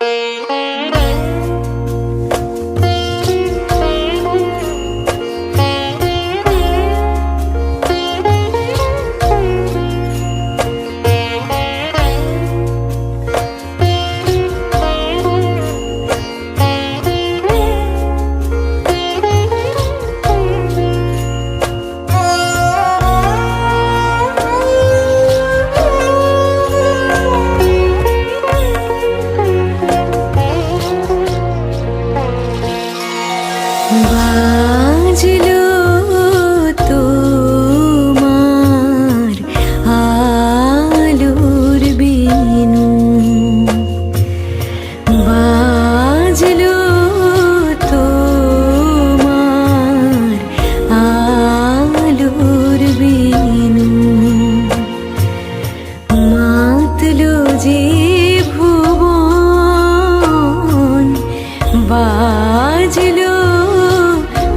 বাজলো বাজলো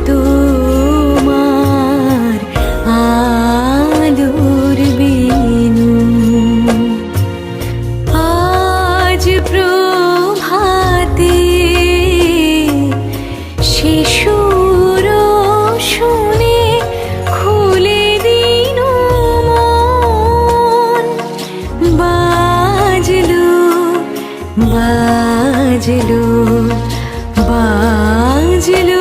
তোমার আলোর বিনু। আজ প্রভাতে শিশুর শুনে খুলে দিন বাজলো বাজলো। বাজলো